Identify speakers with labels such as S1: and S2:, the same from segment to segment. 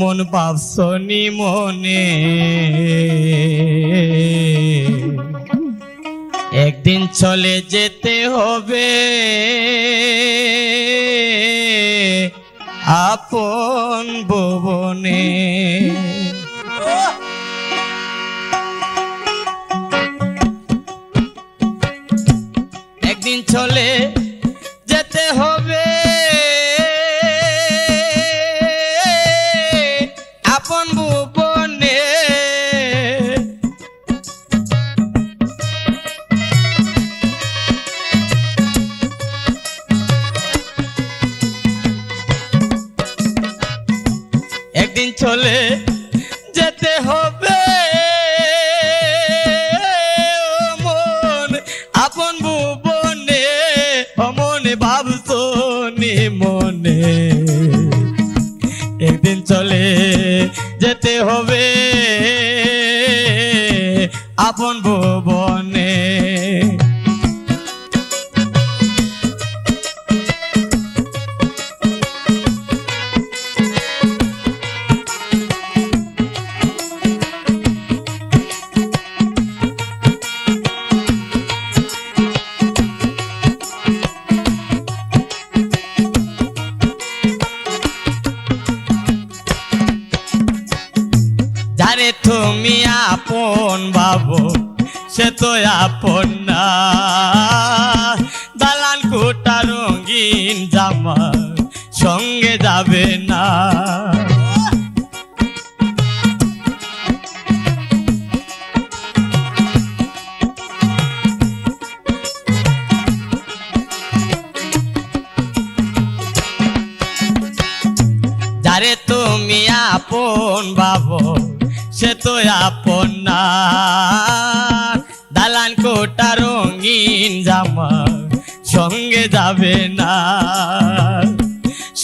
S1: অমন পাপসনি মনে? একদিন চলে যেতে হবে। আপন ভুবনে। একদিন চলে যেতে হবে। চলে যেতে হবে। মন আপন ভুবনে, অমনে ভাবতো নি মনে। একদিন চলে যেতে হবে আপন ভুবনে। তুমি আপন বাবু, সে তো আপন না। দালান কোটা রঙিন জামা সঙ্গে যাবে না। যারে তুমি আপন বাবু সে তো আপন না। দালান কোটা রঙিন জামা, সঙ্গে যাবে না।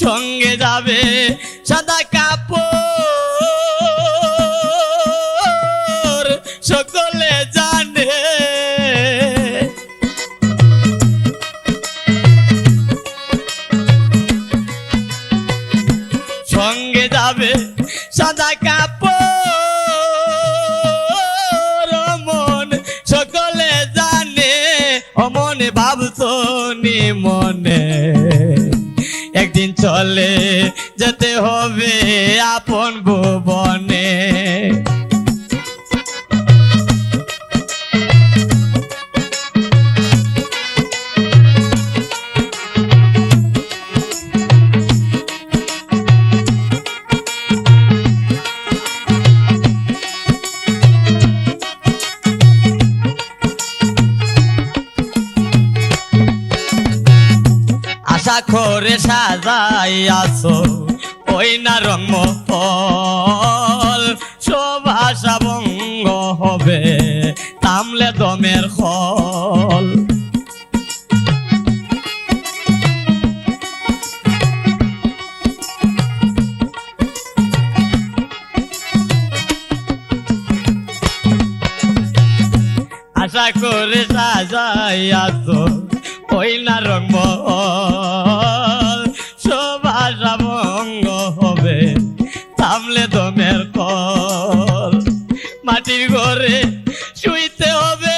S1: সঙ্গে যাবে সাদা কাপড়, সকলে জানে। সঙ্গে যাবে সাদা কাপড় অমনে ভাবতো নি মনে। একদিন চলে যেতে হবে আপন ভুবনে আশা করে সাজাই আসো ওই না রঙ সব আশা ভঙ্গ হবে তামলে দমের খল। আশা করে সাজাই আসো ওই না রঙমহল সব আশা ভঙ্গ হবে, থামলে দমের কল, মাটির ঘরে শুইতে হবে।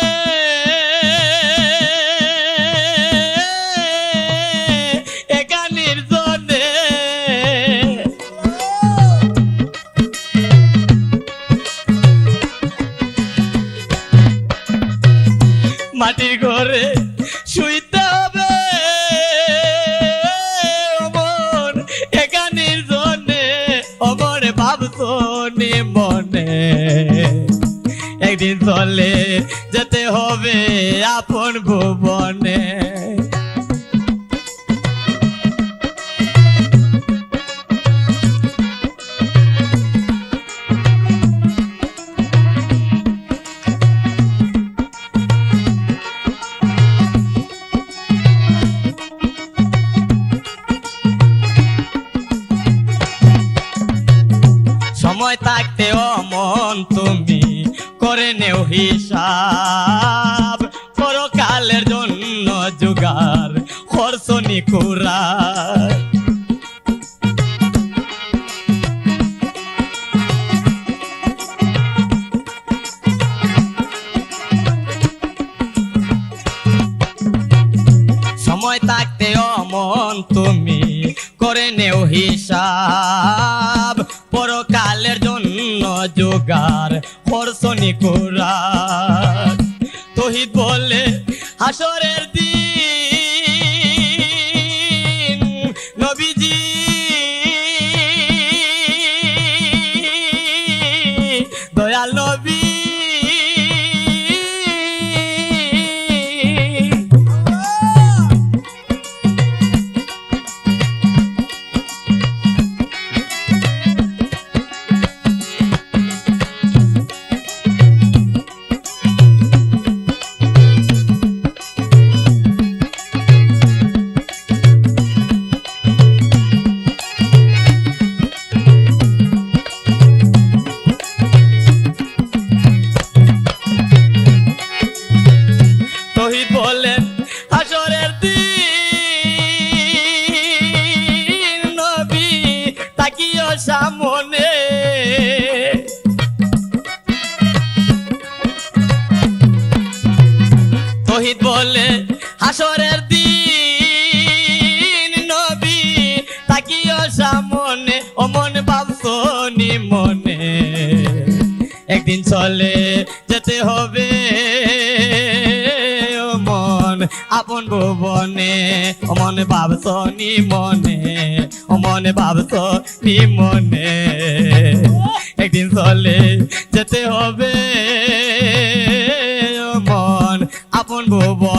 S1: মাটির ঘরে একদিন চলে যেতে হবে আপন ভুবনে। সময় থাকতে অমন তুমি। করে নেও হিসাব। পরকালের জন্য জোগাড়, খরচনি কুরা সময় থাকতে অমন তুমি করে নেও হিসাব। পরকালের জন্য জোগাড় কোরা তহিদ বলে হাসরের দিন সামনে তহিদ বলে, হাসরের দিন নবী তাকিও সামনে ও মনে ভাবছ নি মনে। একদিন চলে যেতে হবে। আপন ভুবনে মনে ভাবছ নি মনে মনে ভাবছ নি মনে। একদিন চলে যেতে হবে মন আপন ভুবনে